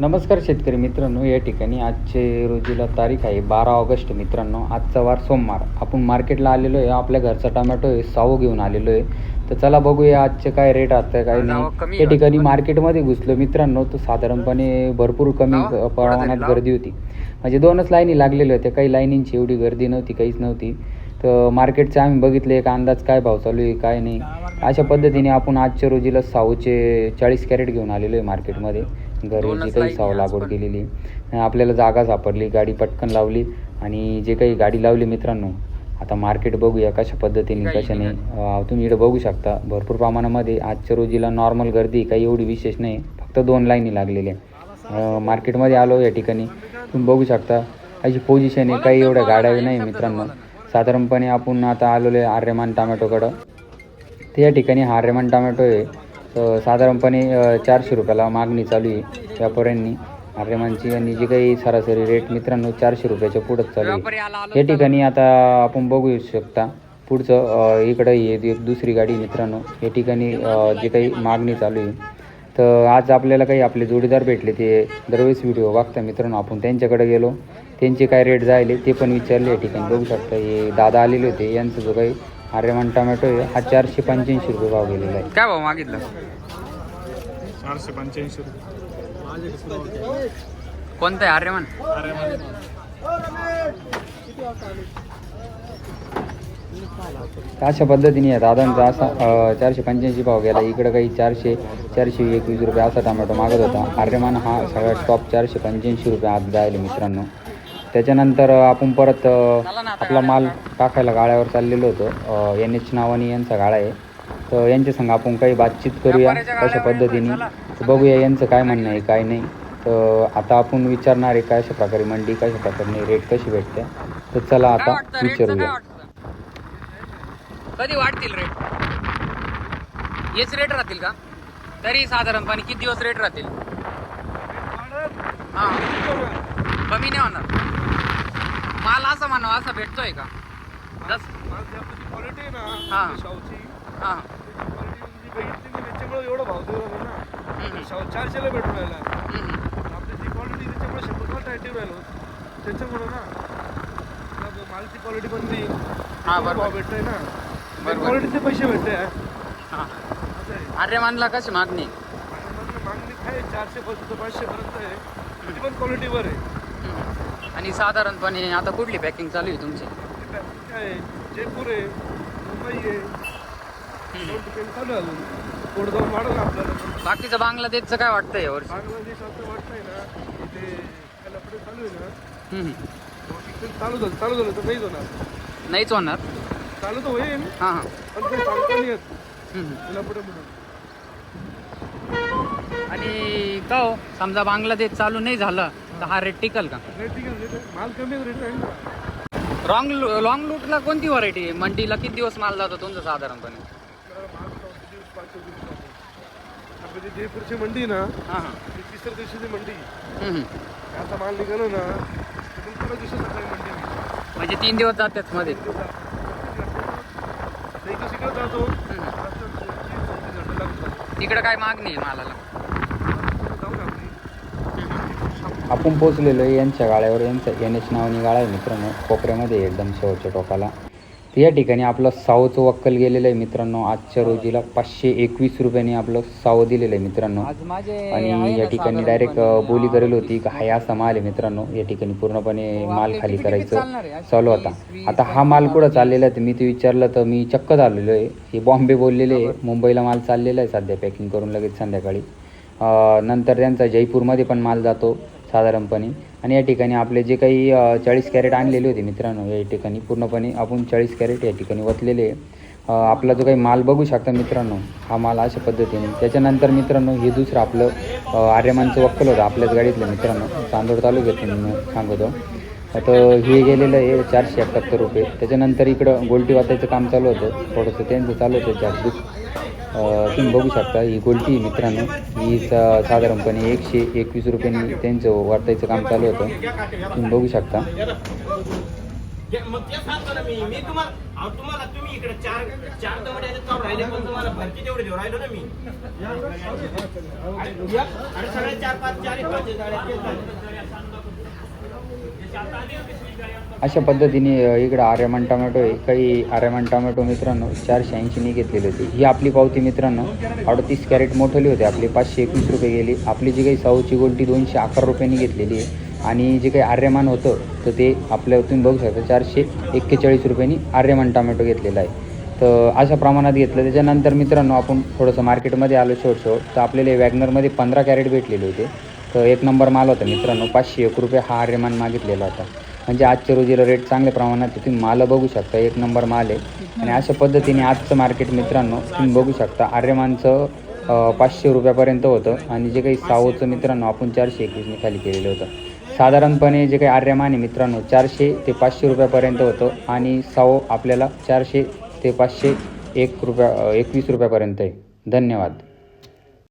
नमस्कार शेतकरी मित्रांनो या ठिकाणी आजचे रोजीला तारीख आहे बारा ऑगस्ट मित्रांनो. आजचा वार सोमवार. आपण मार्केटला आलेलो आहे आपल्या घरचा टोमॅटो आहे साऊ घेऊन आलेलो आहे. तर चला बघूया आजचे काय रेट असतं काय नाही. या ठिकाणी मार्केटमध्ये घुसलो मित्रांनो तर साधारणपणे भरपूर कमी प्रमाणात गर्दी होती. म्हणजे दोनच लाईनी लागलेल्या होत्या. काही लाईनींची एवढी गर्दी नव्हती काहीच नव्हती. तर मार्केटचे आम्ही बघितले एक अंदाज काय भाव चालू आहे काय नाही. अशा पद्धतीने आपण आजच्या रोजीला साऊचे चाळीस कॅरेट घेऊन आलेलो आहे मार्केटमध्ये घरी काही साव लागवड केलेली. आपल्याला जागा सापडली गाडी पटकन लावली आणि जे काही गाडी लावली मित्रांनो आता मार्केट बघूया कशा पद्धतीने कशाने तुम्ही इकडे बघू शकता भरपूर प्रमाणामध्ये आजच्या रोजीला नॉर्मल गर्दी काही एवढी विशेष नाही फक्त दोन लाईनी लागलेल्या मार्केटमध्ये आलो या ठिकाणी तुम्ही बघू शकता अशी पोझिशन आहे काही एवढ्या गाड्या नाही मित्रांनो. साधारणपणे आपण आता आलेलो आहे आर्यमान टोमॅटोकडं. तर या ठिकाणी हा आर्यमान टोमॅटो आहे. तर साधारणपणे चारशे रुपयाला मागणी चालू आहे व्यापाऱ्यांनी आर्यमानची आणि जी काही सरासरी रेट मित्रांनो चारशे रुपयाच्या पुढंच चालू आहे. या ठिकाणी आता आपण बघू शकता पुढचं इकडं ही एक दुसरी गाडी मित्रांनो. या ठिकाणी जे जी काही मागणी चालू आहे. तर आज आपल्याला काही आपले जोडीदार भेटले ते दरवेळेस व्हिडिओ बघता मित्रांनो आपण त्यांच्याकडे गेलो. त्यांचे काय रेट जायले ते पण विचारले या ठिकाणी. बघू शकता हे दादा आलेले होते यांचं जो काही आर्यमान टोमॅटो आहे हा चारशे पंच्याऐंशी रुपये भाव गेलेला आहे. काय भाव मागितलं? चारशे पंच्याऐंशी रुपये. कोणतं आहे आर्यमान? अशा पद्धतीने या दादांचा असा चारशे पंच्याऐंशी भाव गेला. इकडं काही चारशे चारशे एकवीस रुपये असा टोमॅटो मागत होता. आर्यमान हा सगळ्यात टॉप चारशे पंच्याऐंशी रुपये आज जायले मित्रांनो. त्याच्यानंतर आपण परत आपला माल टाकायला गाळ्यावर चाललेलो होतो. एन एच नावाने यांचा गाळा आहे. तर यांच्या संग आपण काही बातचीत करूया कशा पद्धतीने. बघूया यांचं काय म्हणणं आहे काय नाही. तर आता आपण विचारणार आहे कशा प्रकारे मंडी कशा प्रकारे रेट कशी भेटते. तर चला काय आता काय विचारूया कधी वाढतील रेट हेच रेट राहतील का? तरी साधारणपणे किती दिवस रेट राहतील? हा. कमी नाही होणार. माल असा म्हणावा असा भेटतोय का? जस क्वालिटी आहे हा. ना हा. बघितली त्याच्यामुळे एवढं भाव ना. चारशेला भेटून राहिला. आपली जी क्वालिटी त्याच्यामुळे शंभर रुपये टायटी राहिलो. त्याच्यामुळे ना मालची क्वालिटी पण ती हा, एवढं बरोबर. भाव भेटतोय ना. बरोबर. क्वालिटीचे पैसे भेटते हा. आर्यमानला कशी मागणी? मागणी काय चारशे पासून पाचशे पर्यंत आहे. त्याची पण क्वालिटीवर आहे. आणि साधारणपणे आता कुठली पॅकिंग चालू आहे तुमची? ती काय जयपूर आहे मुंबई आहे. दोन ठिकाणी चालू आहे अजून. पुढे जाऊन वाढेल आपल्याला. बाकीचं बांगलादेशचं काय वाटतंय यावर्षी बांगलादेश असं वाटतंय ना ते त्याला पुढे चालू आहे ना. हम्म. चालू झालं चालू झालं तर नाहीच होणार. नाहीच होणार? चालू तर होईल. हां हां. पण काही सांगता नाही येत हम्म. त्याला पुढे पुढे आणि का हो समजा बांगलादेश चालू नाही झालं तर हा रेट टिकल का? माल कमी रेट आहे रॉंग लॉंग लूटला कोणती व्हरायटी आहे? मंडीला किती दिवस माल जातो तुमचा साधारणपणे? त्याला माल चौथे दिवस पाचशे दिवस जातो. आपली जी जयपूरची मंडी ना हां हां. ती तिसऱ्या दिवशीची मंडी. हम्म. आता माल निघालो ना तर मग दिवशी सकाळी मंडी. म्हणजे तीन दिवस जातात मध्ये. एक दिवस इकडे जातो हम्म. तिकडं काय मागणी आहे मालाला जाऊ ना आपली. आपण पोचलेलो आहे यांच्या गाळ्यावर यांचं एन एच नावाने गाळा आहे मित्रांनो कोपऱ्यामध्ये एकदम शेवटच्या टोकाला. तर या ठिकाणी आपलं सावचं वक्कल गेलेलं आहे मित्रांनो आजच्या रोजीला पाचशे एकवीस रुपयाने आपलं सावं दिलेलं आहे मित्रांनो. आणि या ठिकाणी डायरेक्ट बोली करेल होती का हाय असा माल आहे मित्रांनो. या ठिकाणी पूर्णपणे माल खाली करायचं चालू होता. आता हा माल कुठं चाललेला आहे तर मी ते विचारलं तर मी चक्क झालेलो आहे. हे बॉम्बे बोललेले आहे. मुंबईला माल चाललेला आहे सध्या पॅकिंग करून लगेच संध्याकाळी. नंतर त्यांचा जयपूरमध्ये पण माल जातो. साधारणपणे. आणि या ठिकाणी आपले जे काही चाळीस कॅरेट आणलेले होते मित्रांनो या ठिकाणी पूर्णपणे आपण चाळीस कॅरेट या ठिकाणी वतलेले आहे. आपला जो काही माल बघू शकता मित्रांनो हा माल अशा पद्धतीने. त्याच्यानंतर मित्रांनो हे दुसरं आपलं आर्यमानचं वक्कल होतं आपल्याच गाडीतलं मित्रांनो चांदोड तालुक्यातून मी सांगतो. आता हे गेलेलं आहे चारशे एकाहत्तर रुपये. त्याच्यानंतर इकडं गोलटी वाचायचं काम चालू होतं थोडंसं त्यांचं चालू होतं चारशे तुम्ही बघू शकता ही गोलटी मित्रांनो. ही सा- साधारणपणे एकशे एकवीस रुपयांनी त्यांचं वाटायचं काम चालू होतं. तुम्ही बघू शकता. मग ते सांगतो ना मी मी तुम्हाला तुम्हाला तुम्ही इकडे चार चार दमड्याचे चाव राहिले पण तुम्हाला भरती तेवढे देऊ राहिलो ना मी आणि सगळे चार पाच चार पाच अशा पद्धतीने इकडं आर्यमान टोमॅटो आहे. काही आर्यमान टोमॅटो मित्रांनो चारशे ऐंशीनी घेतलेली होती. ही आपली पावती मित्रांनो अडतीस कॅरेट मोठली होती. आपली पाचशे एकवीस रुपये गेली. आपली जी काही साऊची गोल्टी दोनशे अकरा रुपयांनी घेतलेली आहे. आणि जे काही आर्यमान होतं तर ते आपल्या तुम्ही बघू शकता चारशे एक्केचाळीस रुपयांनी आर्यमान टोमॅटो घेतलेला आहे. तर अशा प्रमाणात घेतलं. त्याच्यानंतर मित्रांनो आपण थोडंसं मार्केटमध्ये आलो शेवट शेवट तर आपल्याला वॅगनरमध्ये पंधरा कॅरेट भेटलेले होते. तर एक नंबर माल होता मित्रांनो पाचशे एक रुपये हा आर्यमान मागितलेला होता. म्हणजे आजच्या रोजीला रेट चांगल्या प्रमाणात तुम्ही माल बघू शकता. एक नंबर माल आहे. आणि अशा पद्धतीने आजचं मार्केट मित्रांनो तुम्ही बघू शकता. आर्यमानचं पाचशे रुपयापर्यंत होतं. आणि जे काही सावोचं मित्रांनो आपण चारशे एकवीसने खाली केलेलं होतं. साधारणपणे जे काही आर्यमान आहे मित्रांनो चारशे ते पाचशे रुपयापर्यंत होतं. आणि सावो आपल्याला चारशे ते पाचशे एक रुपया एकवीस रुपयापर्यंत आहे. धन्यवाद.